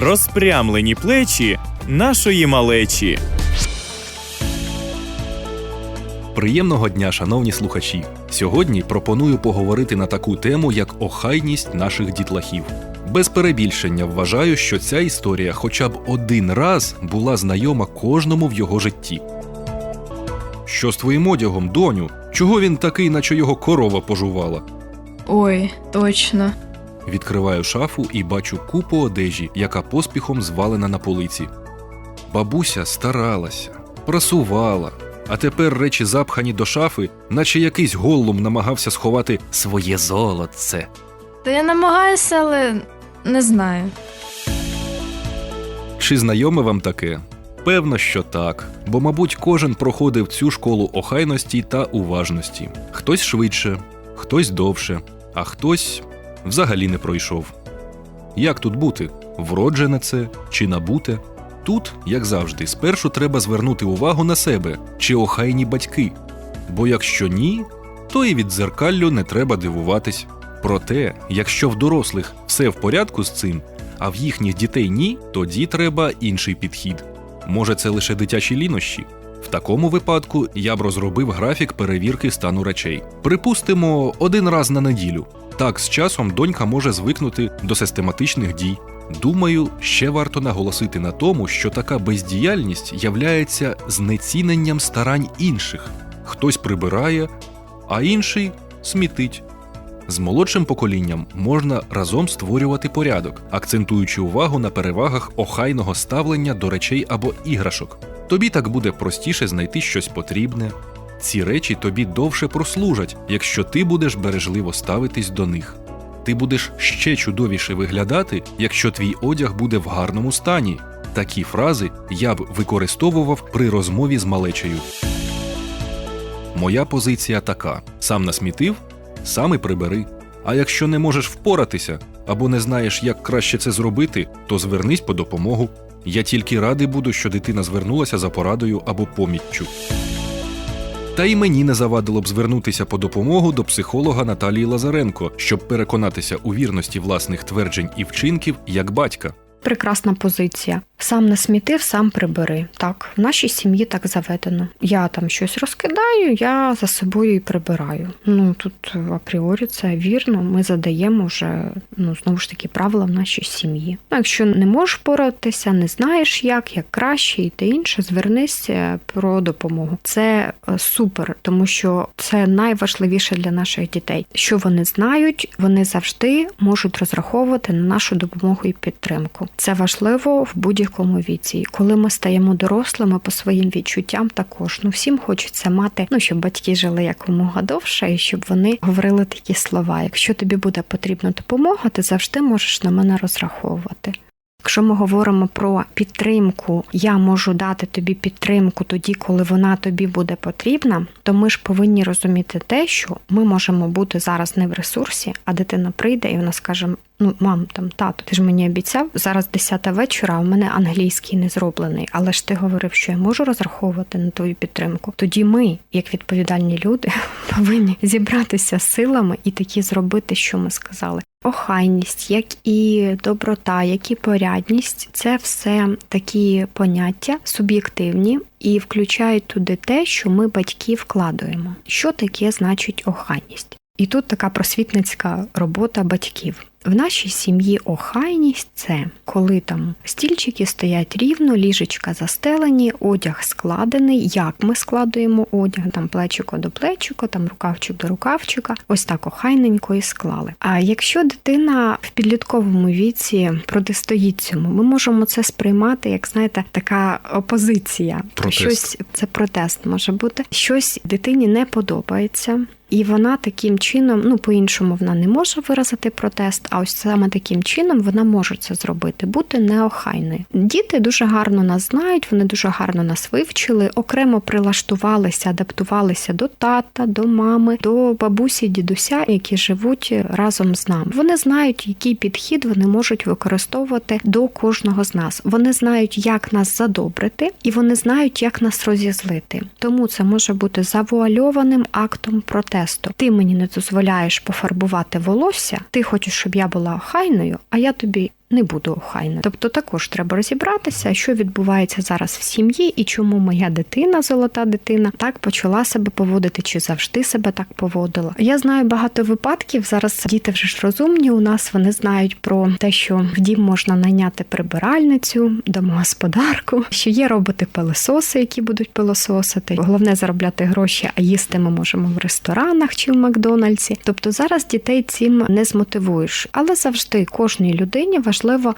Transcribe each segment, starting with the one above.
розпрямлені плечі нашої малечі. Приємного дня, шановні слухачі! Сьогодні пропоную поговорити на таку тему, як охайність наших дітлахів. Без перебільшення вважаю, що ця історія хоча б один раз була знайома кожному в його житті. Що з твоїм одягом, доню? Чого він такий, наче його корова пожувала? Ой, точно. Відкриваю шафу і бачу купу одежі, яка поспіхом звалена на полиці. Бабуся старалася, прасувала, а тепер речі запхані до шафи, наче якийсь голлум намагався сховати своє золотце. Та я намагаюся, але не знаю. Чи знайоме вам таке? Певно, що так, бо, мабуть, кожен проходив цю школу охайності та уважності. Хтось швидше, хтось довше, а хтось взагалі не пройшов. Як тут бути? Вроджене це чи набуте? Тут, як завжди, спершу треба звернути увагу на себе чи охайні батьки. Бо якщо ні, то і від дзеркаллю не треба дивуватись. Проте, якщо в дорослих все в порядку з цим, а в їхніх дітей ні, тоді треба інший підхід. Може, це лише дитячі лінощі? В такому випадку я б розробив графік перевірки стану речей. Припустимо, один раз на неділю. Так, з часом донька може звикнути до систематичних дій. Думаю, ще варто наголосити на тому, що така бездіяльність являється знеціненням старань інших. Хтось прибирає, а інший смітить. З молодшим поколінням можна разом створювати порядок, акцентуючи увагу на перевагах охайного ставлення до речей або іграшок. Тобі так буде простіше знайти щось потрібне. Ці речі тобі довше прослужать, якщо ти будеш бережливо ставитись до них. Ти будеш ще чудовіше виглядати, якщо твій одяг буде в гарному стані. Такі фрази я б використовував при розмові з малечею. Моя позиція така: сам насмітив, сам і прибери. А якщо не можеш впоратися або не знаєш, як краще це зробити, то звернись по допомогу. Я тільки радий буду, що дитина звернулася за порадою або поміччю. Та й мені не завадило б звернутися по допомогу до психолога Наталії Лазаренко, щоб переконатися у вірності власних тверджень і вчинків як батька. Прекрасна позиція. Сам насмітив, сам прибери. Так, в нашій сім'ї так заведено. Я там щось розкидаю, я за собою і прибираю. Ну тут апріорі це вірно. Ми задаємо вже ну знову ж таки правила в нашій сім'ї. Ну, якщо не можеш поратися, не знаєш як, як краще і те інше, звернися про допомогу. Це е, супер, тому що це найважливіше для наших дітей. Що вони знають, вони завжди можуть розраховувати на нашу допомогу і підтримку. Це важливо в будь-якому віці. І коли ми стаємо дорослими по своїм відчуттям, також ну всім хочеться мати, ну щоб батьки жили якомога довше, і щоб вони говорили такі слова. Якщо тобі буде потрібна допомога, ти завжди можеш на мене розраховувати. Якщо ми говоримо про підтримку, я можу дати тобі підтримку тоді, коли вона тобі буде потрібна, то ми ж повинні розуміти те, що ми можемо бути зараз не в ресурсі, а дитина прийде і вона скаже: Ну, мам, там тато, ти ж мені обіцяв зараз 10 вечора, а у мене англійський не зроблений. Але ж ти говорив, що я можу розраховувати на твою підтримку. Тоді ми, як відповідальні люди, повинні зібратися силами і такі зробити, що ми сказали. Охайність, як і доброта, як і порядність це все такі поняття суб'єктивні і включають туди те, що ми батьки вкладуємо. Що таке значить охайність? І тут така просвітницька робота батьків. В нашій сім'ї охайність це коли там стільчики стоять рівно, ліжечка застелені, одяг складений. Як ми складуємо одяг, там плечико до плечика, там рукавчик до рукавчика, ось так охайненько і склали. А якщо дитина в підлітковому віці протистоїть цьому, ми можемо це сприймати, як знаєте, така опозиція. Протест. Щось це протест може бути. Щось дитині не подобається. І вона таким чином, ну по-іншому вона не може виразити протест, а ось саме таким чином вона може це зробити, бути неохайною. Діти дуже гарно нас знають, вони дуже гарно нас вивчили, окремо прилаштувалися, адаптувалися до тата, до мами, до бабусі, дідуся, які живуть разом з нами. Вони знають, який підхід вони можуть використовувати до кожного з нас. Вони знають, як нас задобрити, і вони знають, як нас розізлити. Тому це може бути завуальованим актом протесту. Ти мені не дозволяєш пофарбувати волосся, ти хочеш, щоб я була охайною, а я тобі не буду охайною. Тобто також треба розібратися, що відбувається зараз в сім'ї і чому моя дитина, золота дитина, так почала себе поводити, чи завжди себе так поводила. Я знаю багато випадків. Зараз діти вже ж розумні. У нас вони знають про те, що в дім можна найняти прибиральницю, домогосподарку, що є роботи-пилососи, які будуть пилососити. Головне заробляти гроші, а їсти ми можемо в ресторанах чи в Макдональдсі. Тобто зараз дітей цим не змотивуєш, але завжди кожній людині важливо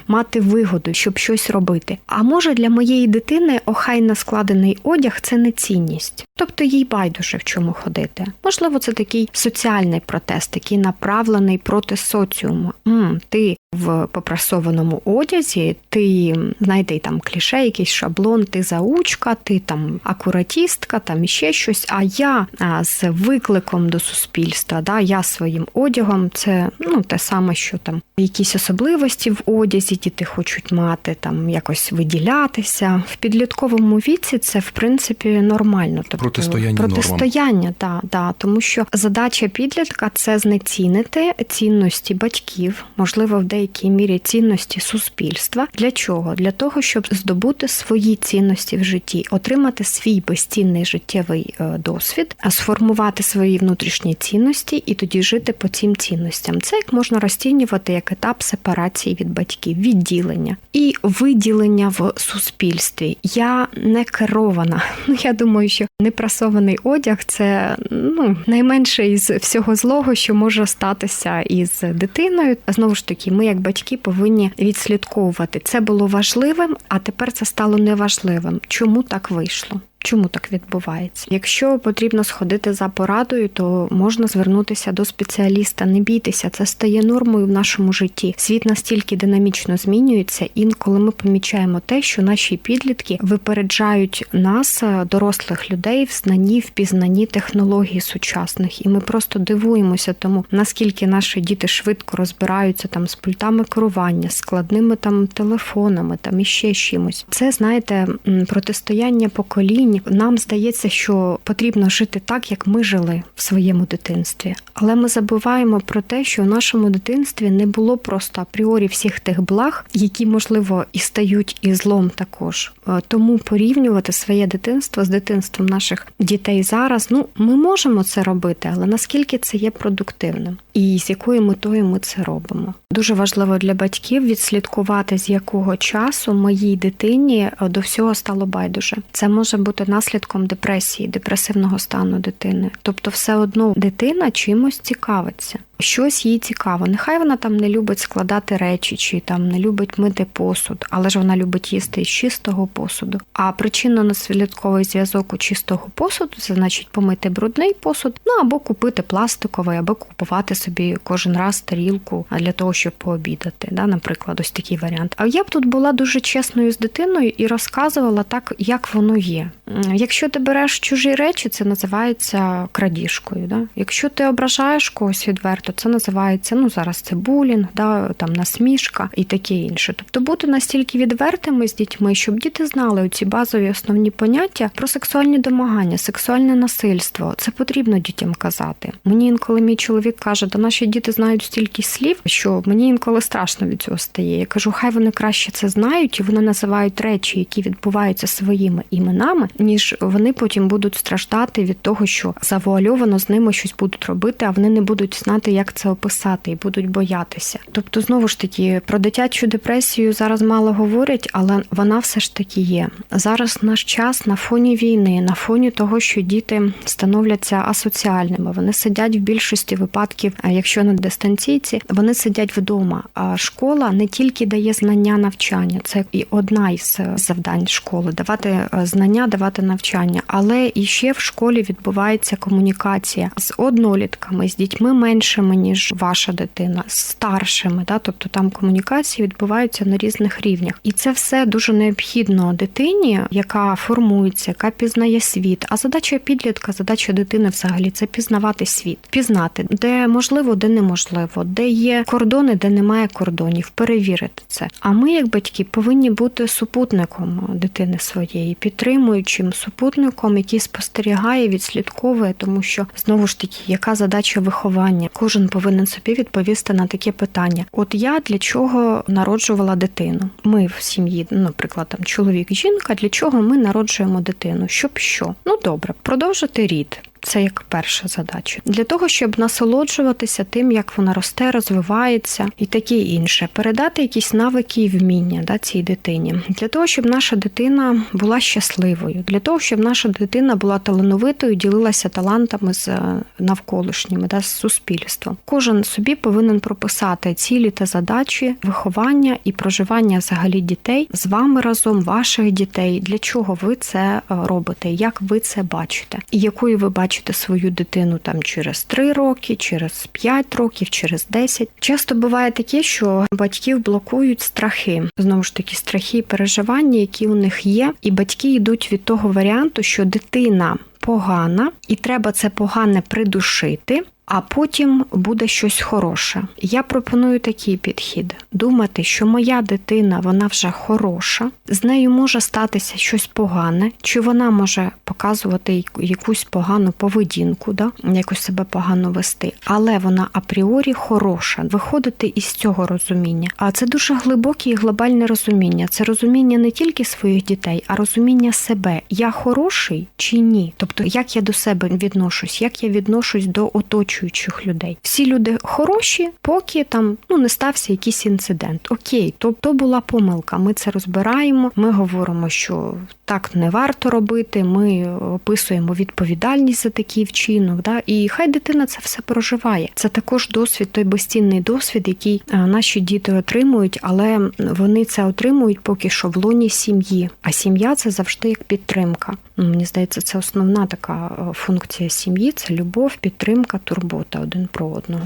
мати вигоду, щоб щось робити. А може для моєї дитини охайно складений одяг це не цінність, тобто їй байдуже в чому ходити. Можливо, це такий соціальний протест, який направлений проти соціуму. м ти в попрасованому одязі, ти знайди там кліше, якийсь шаблон, ти заучка, ти там акуратістка, там іще щось. А я а, з викликом до суспільства, да, я своїм одягом, це ну те саме, що там якісь особливості в одязі, діти хочуть мати, там якось виділятися. В підлітковому віці це в принципі нормально. Тобто Протистояння протистояння, да, да, тому що задача підлітка це знецінити цінності батьків, можливо, в деякій мірі цінності суспільства. Для чого? Для того, щоб здобути свої цінності в житті, отримати свій безцінний життєвий е, досвід, а сформувати свої внутрішні цінності і тоді жити по цим цінностям. Це як можна розцінювати як етап сепарації від батьків, відділення і виділення в суспільстві. Я не керована. Ну я думаю, що непрасований одяг це ну найменше із всього злого, що може статися із дитиною. Знову ж таки, ми, як батьки, повинні відслідковувати. Це було важливим, а тепер це стало неважливим. Чому так вийшло? Чому так відбувається? Якщо потрібно сходити за порадою, то можна звернутися до спеціаліста. Не бійтеся, це стає нормою в нашому житті. Світ настільки динамічно змінюється. Інколи ми помічаємо те, що наші підлітки випереджають нас, е, дорослих людей, в знанні, в пізнанні технологій сучасних, і ми просто дивуємося тому, наскільки наші діти швидко розбираються там з пультами керування, складними там телефонами, там іще чимось. Це знаєте, протистояння поколінь. Нам здається, що потрібно жити так, як ми жили в своєму дитинстві. Але ми забуваємо про те, що в нашому дитинстві не було просто апріорі всіх тих благ, які можливо і стають і злом також. Е, Тому порівнювати своє дитинство з дитинством наших дітей зараз. Ну ми можемо це робити, але наскільки це є продуктивним, і з якою метою ми це робимо? Дуже важливо для батьків відслідкувати, з якого часу моїй дитині е, до всього стало байдуже. Це може бути наслідком депресії, депресивного стану дитини. Тобто, все одно дитина чимось цікавиться. Щось їй цікаво. Нехай вона там не любить складати речі, чи там не любить мити посуд, але ж вона любить їсти із чистого посуду. А причинно-наслідковий зв'язок у чистого посуду це значить помити брудний посуд, ну або купити пластиковий, або купувати собі кожен раз тарілку для того, щоб пообідати. Да, наприклад, ось такий варіант. А я б тут була дуже чесною з дитиною і розказувала так, як воно є. Якщо ти береш чужі речі, це називається крадіжкою. Да? Якщо ти ображаєш когось відверто, це називається ну зараз це булінг, да, там насмішка і таке інше. Тобто бути настільки відвертими з дітьми, щоб діти знали ці базові основні поняття про сексуальні домагання, сексуальне насильство. Це потрібно дітям казати. Мені інколи мій чоловік каже, да наші діти знають стільки слів, що мені інколи страшно від цього стає. Я кажу, хай вони краще це знають, і вони називають речі, які відбуваються своїми іменами, ніж вони потім будуть страждати від того, що завуальовано з ними щось будуть робити, а вони не будуть знати, як це описати, і будуть боятися. Тобто, знову ж таки, про дитячу депресію зараз мало говорять, але вона все ж таки є. Зараз наш час на фоні війни, на фоні того, що діти становляться асоціальними. Вони сидять в більшості випадків, якщо на дистанційці, вони сидять вдома. А школа не тільки дає знання навчання, це і одна із завдань школи давати е, знання, давати навчання, але і ще в школі відбувається комунікація з однолітками, з дітьми меншими ніж ваша дитина, старшими. Да? Тобто там комунікації відбуваються на різних рівнях, і це все дуже необхідно дитині, яка формується, яка пізнає світ. А задача підлітка, задача дитини взагалі це пізнавати світ, пізнати, де можливо, де неможливо, де є кордони, де немає кордонів, перевірити це. А ми, як батьки, повинні бути супутником дитини своєї, підтримуючим супутником, який спостерігає, відслідковує, тому що знову ж таки, яка задача виховання? Кожен кожен повинен собі відповісти на таке питання: от я для чого народжувала дитину? Ми в сім'ї, ну, наприклад, там чоловік, жінка, для чого ми народжуємо дитину? Щоб що? Ну добре, продовжити рід. Це як перша задача для того, щоб насолоджуватися тим, як вона росте, розвивається і таке інше, передати якісь навики і вміння да, цій дитині, для того, щоб наша дитина була щасливою, для того, щоб наша дитина була талановитою, ділилася талантами з е, навколишніми, да, з суспільством. Кожен собі повинен прописати цілі та задачі виховання і проживання взагалі дітей з вами разом, ваших дітей. Для чого ви це е, робите? Як ви це бачите? І якою ви бачите свою дитину там через 3 роки, через 5 років, через 10. Часто буває таке, що батьків блокують страхи. Знову ж таки, страхи і переживання, які у них є, і батьки йдуть від того варіанту, що дитина погана, і треба це погане придушити. А потім буде щось хороше. Я пропоную такий підхід: думати, що моя дитина вона вже хороша, з нею може статися щось погане, чи вона може показувати якусь погану поведінку, да? якось себе погано вести, але вона апріорі хороша. Виходити із цього розуміння. А це дуже глибоке і глобальне розуміння. Це розуміння не тільки своїх дітей, а розуміння себе. Я хороший чи ні? Тобто, як я до себе відношусь, як я відношусь до оточуючих людей. Всі люди хороші, поки там ну не стався якийсь інцидент. Окей, то, була помилка. Ми це розбираємо. Ми говоримо, що так не варто робити. Ми описуємо відповідальність за такий вчинок. Да? І хай дитина це все проживає. Це також досвід, той безцінний досвід, який наші діти отримують, але вони це отримують поки що в лоні сім'ї. А сім'я це завжди як підтримка. Ну, Мені здається, це основна така е, функція сім'ї це любов, підтримка, турбота один про одного.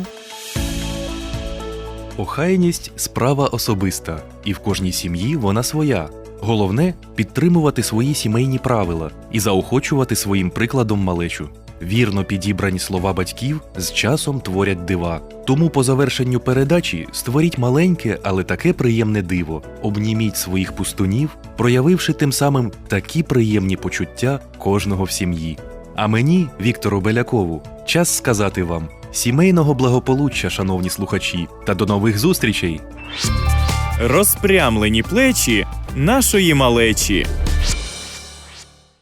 Охайність справа особиста, і в кожній сім'ї вона своя. Головне підтримувати свої сімейні правила і заохочувати своїм прикладом малечу. Вірно підібрані слова батьків з часом творять дива. Тому по завершенню передачі створіть маленьке, але таке приємне диво. Обніміть своїх пустунів, проявивши тим самим такі приємні почуття кожного в сім'ї. А мені, Віктору Белякову, час сказати вам сімейного благополуччя, шановні слухачі, та до нових зустрічей! Розпрямлені плечі нашої малечі.